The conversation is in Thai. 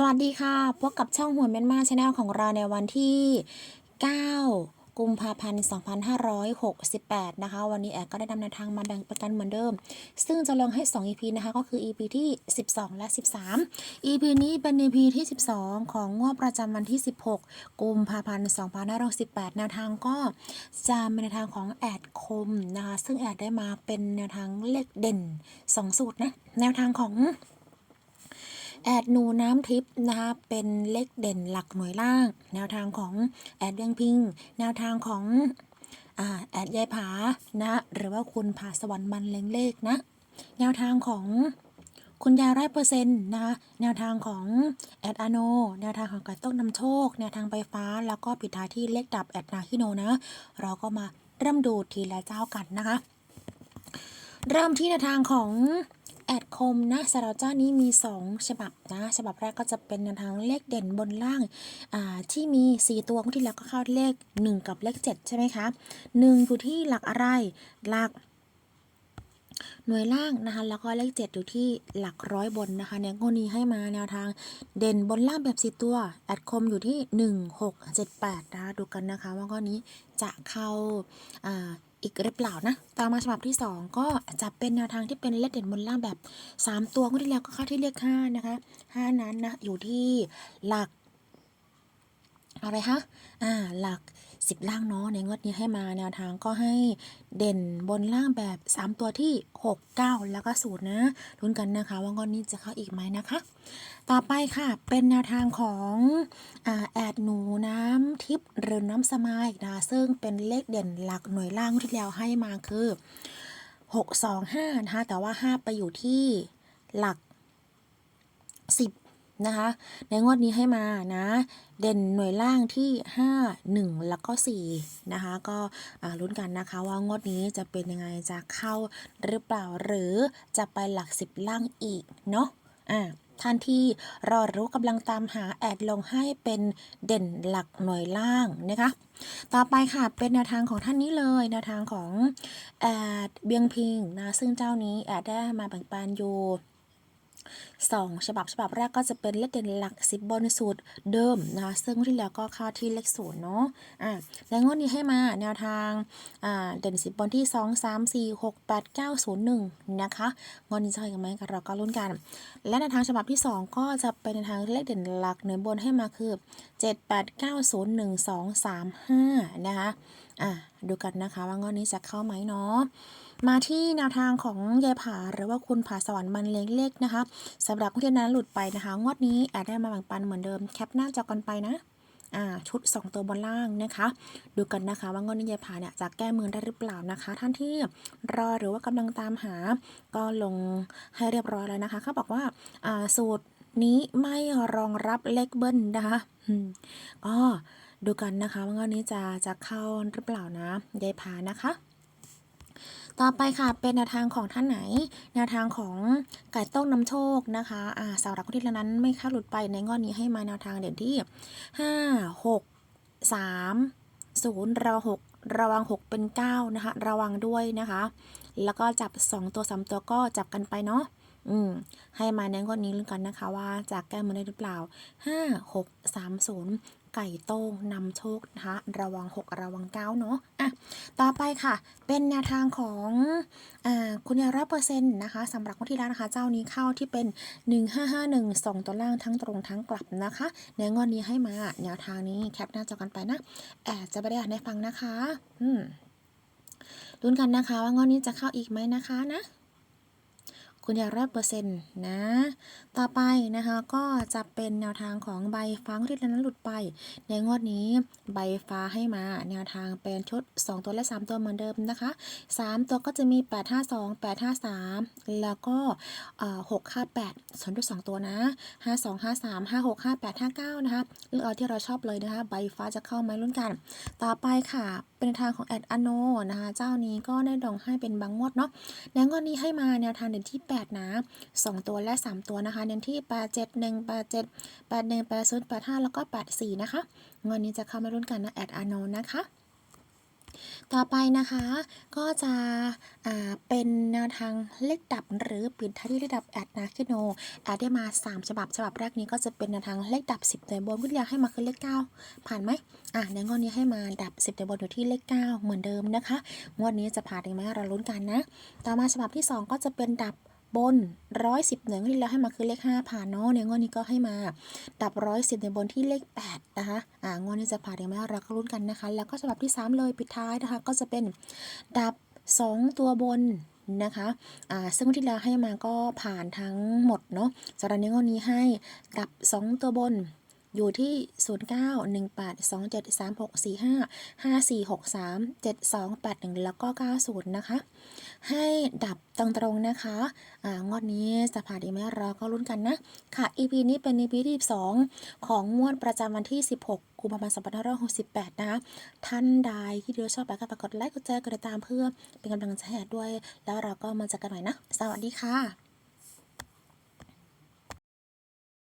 สวัสดีค่ะ พบกับช่องหัวเมนมาชาแนลของเราในวันที่ 9 กุมภาพันธ์ 2568 นะคะ วันนี้แอดก็ได้นำแนวทางมาแบ่งประกันเหมือนเดิม ซึ่งจะลงให้ 2 EP นะคะ ก็คือ EP ที่ 12 และ 13 EP นี้เป็น EP ที่ 12 ของงวดประจำวันที่ 16 กุมภาพันธ์ 2568 แนวทางก็จะเป็นแนวทางของแอดคมนะคะ ซึ่งแอดได้มาเป็นแนวทางเลขเด่น 2 สูตรนะ แนวทางของ แอดหนูน้ำทิพย์นะคะเป็นเลขเด่นหลักหน่วยล่าง แนวทางของแอดเดืองพิง แนวทางของอแอดยายผานะหรือว่าคุณผาสวรรค์มันเลงเลขนะ แนวทางของคุณยายร้อยเปอร์เซ็นต์นะคะแนวทางของแอดอาโน แนวทางของไก่ต้มนำโชค แนวทางไฟฟ้า แล้วก็ปิดท้ายที่เลขดับแอดนาฮิโนนะ เราก็มาเริ่มดูทีละเจ้ากันนะคะ เริ่มที่แนวทางของ แอดคมนะสาราจ้านี้มี 2 ฉบับนะฉบับแรกก็จะเป็นแนทางเลขเด่นบนล่างอ่าที่มี 4 ตัวงวดที่แล้วก็เข้าเลข 1 กับเลข 7 ใช่ไหมคะ 1 อยู่ที่หลักอะไรหลัก หน่วยล่างนะคะแล้วก็เลข 7 อยู่ที่หลักร้อยบนนะคะเนี่ยงวดนี้ให้มาแนวทางเด่นบนล่างแบบ4ตัว แอดคมอยู่ที่ 1 6 7 8นะคะดูกันนะคะ ว่างวดนี้จะเข้าอ่าอีกหรือเปล่านะต่อมาฉบับที่ 2 ก็จะเป็นแนวทางที่เป็นเลขเด่นบนล่างแบบ 3 ตัวงวดที่แล้วก็เข้าที่เลข5นะคะ5นั้นนะอยู่ที่หลักอะไรคะอ่าหลัก 10 ล่างเนาะในงวดนี้ให้มาแนวทางก็ให้เด่นบนล่างแบบ 3 ตัวที่ 6 9 แล้วก็สูตรนะลุ้นกันนะคะ ว่างวดนี้จะเข้าอีกไหมนะคะ ต่อไปค่ะเป็นแนวทางของอแอดหนูน้ำทิพย์หรือน้ำสมายนะซึ่งเป็นเลขเด่นหลักหน่วยล่างที่แล้วให้มาคือ 6 2 5นะคะแต่ว่า 5 ไปอยู่ที่หลัก 10 นะคะ ในงวดนี้ให้มานะ เด่นหน่วยล่างที่ 5 1 แล้วก็ 4 นะคะ ก็ลุ้นกันนะคะว่างวดนี้จะเป็นยังไงจะเข้าหรือเปล่าหรือจะไปหลัก 10 ล่างอีกเนาะอ่าท่านที่รอรู้กำลังตามหาแอดลงให้เป็นเด่นหลักหน่วยล่างนะคะ ต่อไปค่ะเป็นแนวทางของท่านนี้เลยแนวทางของแอดเบียงพิงนะซึ่งเจ้านี้แอดได้มาแบ่งปันอยู่ สองฉบับฉบับแรกก็จะเป็นเลขเด่นหลักสิบบนสูตรเดิมนะคะซึ่งที่แล้วก็เข้าที่เลขศูนย์เนาะอะแล้วงวดนี้ให้มาแนวทางอ่าเด่นสิบบนที่สองสามสี่หกแปดเก้าศูนย์หนึ่งนะคะงวดนี้จะให้กันไหมกันเราก็ลุ้นกัน และในทางฉบับที่ 2 ก็จะเป็นในทางเลขเด่นหลักเหนือบนให้มาคือ 7 8 9 0 1 2 3 5 นะคะ อะดูกันนะคะว่างวดนี้จะเข้าไหมเนาะมาที่แนวทางของยายผาหรือว่าคุณผาสวรรค์มันเล็กเล็กนะคะสำหรับผู้ที่นั้นหลุดไปนะคะ งวดนี้แอดได้มาแบ่งปันเหมือนเดิมแคปหน้าจอกันไปนะอ่าชุด 2 ตัวบนล่างนะคะ ดูกันนะคะว่างวดนี้ยายผาเนี่ยจะแก้มือได้หรือเปล่านะคะ ท่านที่รอหรือว่ากำลังตามหา ก็ลงให้เรียบร้อยแล้วนะคะเขาบอกว่าอ่าสูตรนี้ไม่รองรับเลขเบิ้ลนะคะอืมก็ ดูกันนะคะว่างวดนี้จะจะเข้าหรือเปล่านะยายผานะคะต่อไปค่ะเป็นแนวทางของท่านไหน แนวทางของไก่ต้มน้ำโชคนะคะอ่าสาวรักคนที่ละนั้นไม่ค่าหลุดไปในงวดนี้ให้มาแนวทางเด่นที่ 5 6 3 0ระวัง6ระวัง 6 เป็น 9 นะคะ ระวังด้วยนะคะ แล้วก็จับ 2 ตัว 3 ตัวก็จับกันไปเนาะ อืม ให้มาในงวดนี้ลุ้นกันนะคะ ว่าจะแก้มือได้หรือเปล่า 5 6 3 0 ไก่โต้งนำโชคนะคะระวัง 6 ระวัง 9 เนาะอะ ต่อไปค่ะ เป็นแนวทางของอ่าคุณยายร้อยเปอร์เซ็นต์นะคะสำหรับคนที่แล้วนะคะ เจ้านี้เข้าที่เป็น 1551 2 ตัวล่างทั้งตรงทั้งกลับนะคะ ในงวดนี้ให้มาแนวทางนี้แคปหน้าจอกันไปนะแอบจะไม่ได้อ่านให้ฟังนะคะ อืมลุ้นกันนะคะว่างวดนี้จะเข้าอีกไหมนะคะนะ คุณอยายร้อยเปอร์เซ็นต์นะ ต่อไปนะคะก็จะเป็นแนวทางของใบฟ้าที่นั้นหลุดไป ในงวดนี้ใบฟ้าให้มาแนวทางเป็นชุด 2 ตัวและ 3 ตัวเหมือนเดิมนะคะ 3 ตัวก็จะมี 8 5 2 8 5 3 แล้วก็ 6 5 8ส่วนด้วย2ตัวนะ 5 2 5 3 5 6 5 8 5 9 นะคะเลือกเอาที่เราชอบเลยนะคะ ใบฟ้าจะเข้าไหมรุ่นกัน ต่อไปค่ะเป็นทางของแอดอโนนะคะเจ้านี้ก็ได้ดองให้เป็นบางงวดเนาะแนงวดนี้ให้มาแนวทางเด่นที่ 8 นะ 2 ตัวและ 3 ตัวนะคะเน้นที่ 8 7 1 8 7 8 1 8 0 8 5 แล้วก็ 8 4 นะคะงวดนี้จะเข้ามารุ่นกันนะแอดอโนนะคะ ต่อไปนะคะก็จะอ่าเป็นแนวทางเลขดับหรือปิดท้ายที่เลขดับแอดนาคิโนแอดได้มา 3 ฉบับฉบับแรกนี้ก็จะเป็นแนวทางเลขดับ 10หน่วบนวิทยาให้มาคือเลข 9 ผ่านไหมอะในงวดนี้ให้มาดับ 10หน่วบนอยู่ที่เลข 9 เหมือนเดิมนะคะ งวดนี้จะผ่านอีกไหมเราลุ้นกันนะ ต่อมาฉบับที่ 2 ก็จะเป็นดับ บนร้อยสิบหน่วยงวดที่แล้วให้มาคือเลข5ผ่านเนาะในงวดนี้ก็ให้มา ดับร้อยสิบในบนที่เลข 8 นะคะ อ่างวดนี้จะผ่านหรือไม่เราก็ลุ้นกันนะคะ แล้วก็ฉบับที่ 3 เลยปิดท้ายนะคะ ก็จะเป็นดับ 2 ตัวบนนะคะ อ่า ซึ่งที่แล้วให้มาก็ผ่านทั้งหมดเนาะสำหรับในงวดนี้ให้ดับ 2 ตัวบน อยู่ที่ 0 9 1 8 2 7 3 6 4 5 5 4 6 3 7 2 8 1 แล้วก็ 90 นะคะ ให้ดับตรงๆนะคะอ่างวดนี้จะผ่านอีกไหมเราก็ลุ้นกันนะ ค่ะ EP นี้เป็น EP ที่12ของงวดประจำวันที่ 16กุมภาพันธ์2568 นะคะ ท่านใดที่ดูชอบแบบก็ฝากกดไลค์ กดแชร์ กดติดตามเพื่อเป็นกำลังใจให้ด้วย แล้วเราก็มาเจอกันใหม่นะ สวัสดีค่ะ